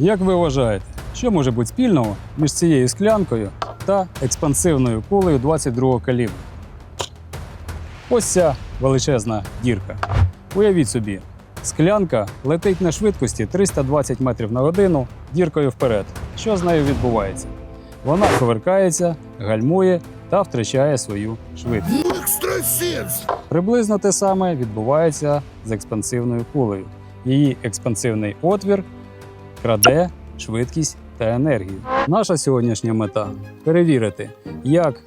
Як ви вважаєте, що може бути спільного між цією склянкою та експансивною кулею 22-го калібру? Ось ця величезна дірка. Уявіть собі, склянка летить на швидкості 320 метрів на годину діркою вперед. Що з нею відбувається? Вона поверкається, гальмує та втрачає свою швидкість. Приблизно те саме відбувається з експансивною кулею. Її експансивний отвір краде швидкість та енергію. Наша сьогоднішня мета перевірити, як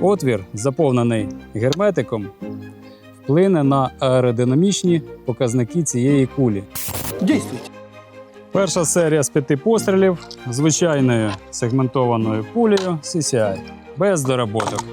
отвір, заповнений герметиком, вплине на аеродинамічні показники цієї кулі. Действуйте. Перша серія з п'яти пострілів звичайною сегментованою кулею CCI без доработок.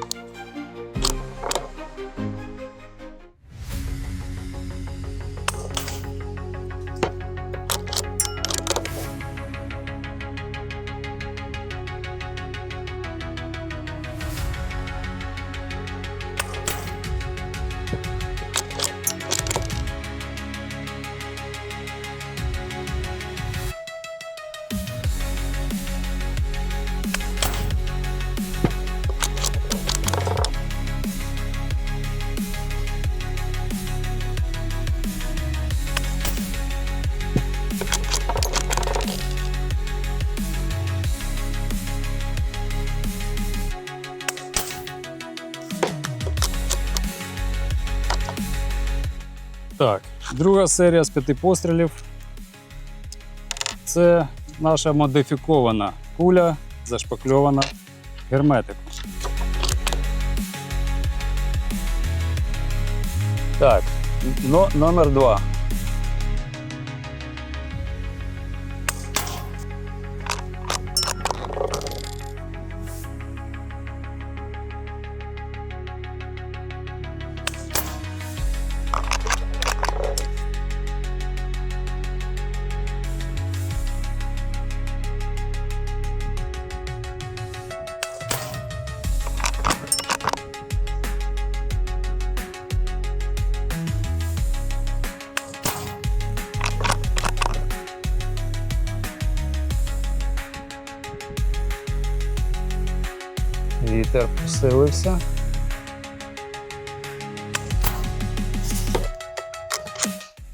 Так, друга серія з п'яти пострілів. Це наша модифікована куля, зашпакльована герметиком. Так, но, номер два. Вітер посилився.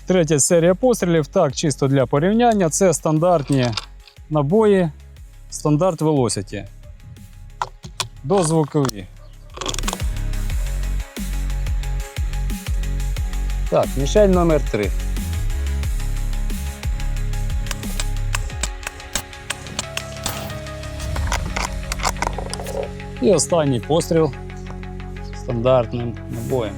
Третя серія пострілів. Так, чисто для порівняння. Це стандартні набої, стандарт Velocity. Дозвукові. Так, мішель номер 3. І останній постріл стандартним набоєм.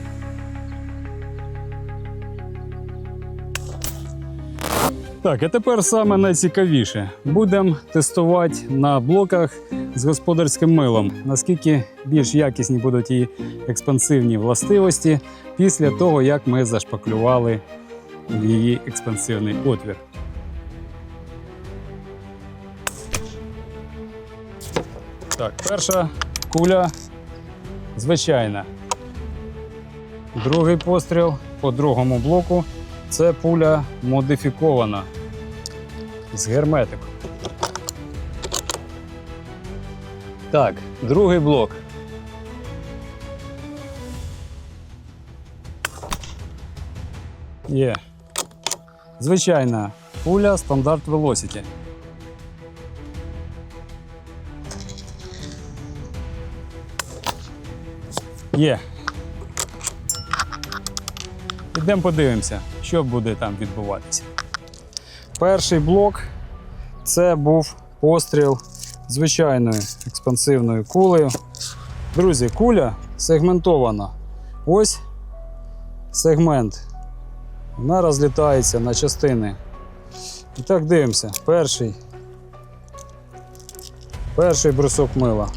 Так, а тепер саме найцікавіше. Будемо тестувати на блоках з господарським милом, наскільки більш якісні будуть її експансивні властивості після того, як ми зашпаклювали її експансивний отвір. Так, перша куля звичайна. Другий постріл по другому блоку це пуля модифікована з герметиком. Так, другий блок. Є. Звичайна пуля стандарт Velocity. Є. Ідемо подивимося, що буде там відбуватися. Перший блок це був постріл звичайною експансивною кулею. Друзі, куля сегментована. Ось сегмент. Вона розлітається на частини. І так дивимося. Перший. Перший брусок мила.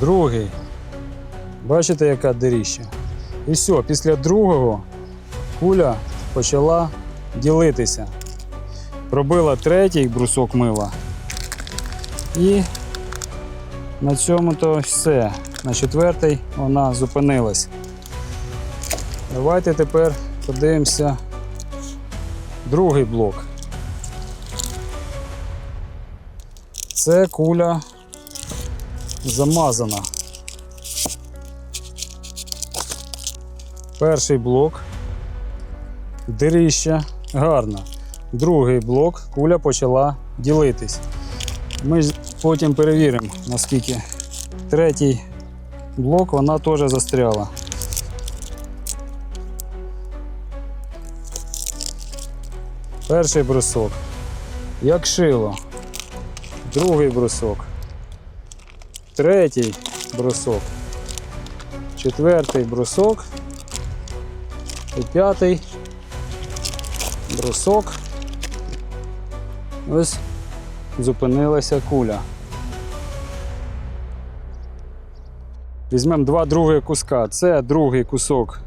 Другий. Бачите, яка диріща? І все, після другого куля почала ділитися. Пробила третій брусок мила. І на цьому то все. на четвертий вона зупинилась. Давайте тепер подивимося другий блок. Це куля замазана. Перший блок. Диріща гарна. Другий блок куля почала ділитись. Ми потім перевіримо, наскільки третій блок вона теж застряла. Перший брусок. Як шило. Другий брусок. Третій брусок. Четвертий брусок. І п'ятий брусок. Ось зупинилася куля. Візьмемо два других куска. Це другий кусок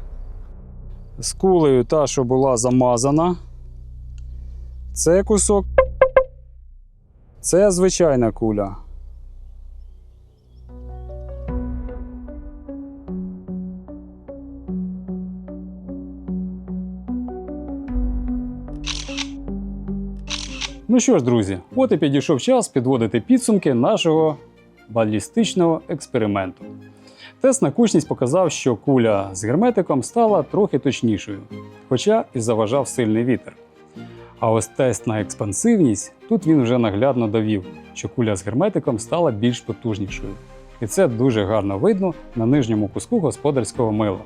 з кулею, та, що була замазана. Це кусок. Це звичайна куля. Ну що ж, друзі, от і підійшов час підводити підсумки нашого балістичного експерименту. Тест на кучність показав, що куля з герметиком стала трохи точнішою, хоча і заважав сильний вітер. А ось тест на експансивність тут він вже наглядно довів, що куля з герметиком стала більш потужнішою. І це дуже гарно видно на нижньому куску господарського мила.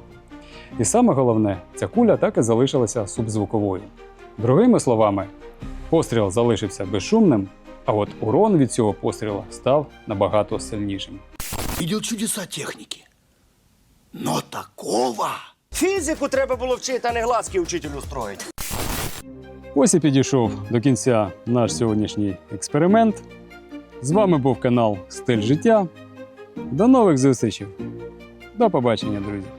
І саме головне, ця куля так і залишилася субзвуковою. Другими словами, постріл залишився безшумним, а от урон від цього пострілу став набагато сильнішим. Видел чудеса техники. Но такого... Фізику треба було вчити, а не глазки учителю строїть. Ось і підійшов до кінця наш сьогоднішній експеримент. З вами був канал Стиль життя. До нових зустрічей. До побачення, друзі!